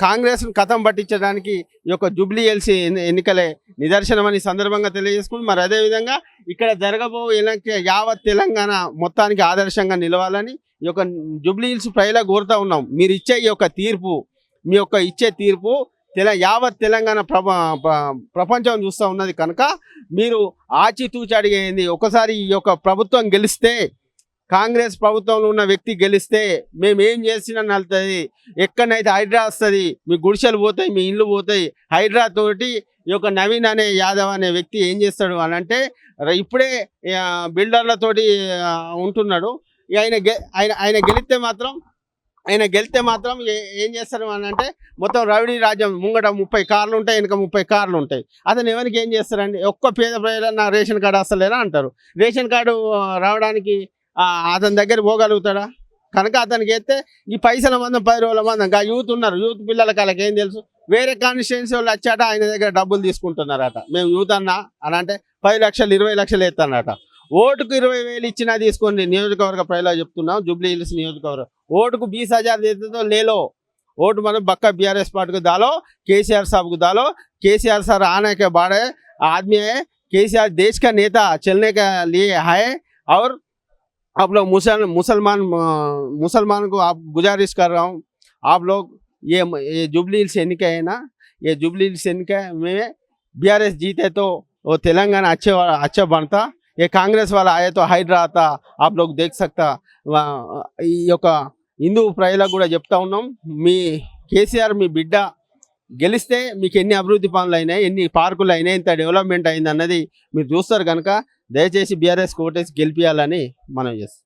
కాంగ్రెస్ను కథం పట్టించడానికి ఈ యొక్క జూబ్లీ ఎల్సీ ఎన్ని- ఎన్నికలే నిదర్శనం అని సందర్భంగా తెలియజేసుకుని మరి అదేవిధంగా ఇక్కడ జరగబో యావత్ తెలంగాణ మొత్తానికి ఆదర్శంగా నిలవాలని ఈ యొక్క జూబ్లీ హిల్స్ ప్రజలా కోరుతూ ఉన్నాం. మీరు ఇచ్చే ఈ యొక్క తీర్పు మీ యొక్క ఇచ్చే తీర్పు తెల యావత్ తెలంగాణ ప్రప ప్ర- ప్రపంచం చూస్తూ ఉన్నది కనుక మీరు ఆచితూచి అడిగేది ఒకసారి ఈ యొక్క ప్రభుత్వం గెలిస్తే కాంగ్రెస్ ప్రభుత్వంలో ఉన్న వ్యక్తి గెలిస్తే మేము ఏం చేసినా నలుతుంది ఎక్కడనైతే హైడ్రా వస్తుంది మీ గుడిసెలు పోతాయి మీ ఇండ్లు పోతాయి హైడ్రా తోటి ఈ యొక్క నవీన్ అనే యాదవ్ అనే వ్యక్తి ఏం చేస్తాడు అని అంటే ఇప్పుడే బిల్డర్లతోటి ఉంటున్నాడు. ఆయన ఆయన ఆయన గెలిస్తే మాత్రం ఆయన గెలిస్తే మాత్రం ఏం చేస్తారు అని అంటే మొత్తం రౌడీ రాజ్యం ముంగట ముప్పై కార్లు ఉంటాయి వెనక ముప్పై కార్లు ఉంటాయి. అతను ఎవరికి ఏం చేస్తారండి ఒక్క పేద ప్రజల నా రేషన్ కార్డు వస్తలేదా అంటారు. రేషన్ కార్డు రావడానికి అతని దగ్గర పోగలుగుతాడా కనుక అతనికి ఎత్తే ఈ పైసల మందం పది రోజుల మందం ఇంకా యూత్ ఉన్నారు యూత్ పిల్లలకి వాళ్ళకి ఏం తెలుసు వేరే కాన్స్టిట్యున్సీ వాళ్ళు వచ్చాట ఆయన దగ్గర డబ్బులు తీసుకుంటున్నారట మేము యూత్ అన్నా అని అంటే పది లక్షలు ఇరవై లక్షలు ఎత్తానట ఓటుకు ఇరవై వేలు ఇచ్చినా తీసుకోండి నియోజకవర్గ ప్రజలకు చెప్తున్నాం జూబ్లీ హిల్స్ నియోజకవర్గం ఓటుకు బీస్ హజార్ देते तो ले लो वोट मतलब बक्का बी आर एस पार्टी को डालो केसीआर साहब को डालो केसीआर सर आने के बाद आदमी है केसीआर देश का नेता चलने के लिए है और आप लोग मुसल मुसलमान अ, मुसलमान को आप गुजारिश कर रहा हूँ आप लोग ये ये जुबली हिल्स एनिका है ना ये जुबली हिल्स एनिका में बी आर एस जीते तो वो तेलंगाना अच्छे वाला अच्छा बनता ये कांग्रेस वाला आए तो हाइड्रा आता आप लोग देख सकता వా- ఈ యొక్క హిందూ ప్రజలకు కూడా చెప్తా ఉన్నాం మీ కేసీఆర్ మీ బిడ్డ గెలిస్తే మీకు ఎన్ని అభివృద్ధి పనులు అయినాయి ఎన్ని పార్కులు అయినాయి ఇంత డెవలప్మెంట్ అయింది అన్నది మీరు చూస్తారు కనుక దయచేసి బీఆర్ఎస్ కోటేసి గెలిపించాలని మనం చేస్తాం.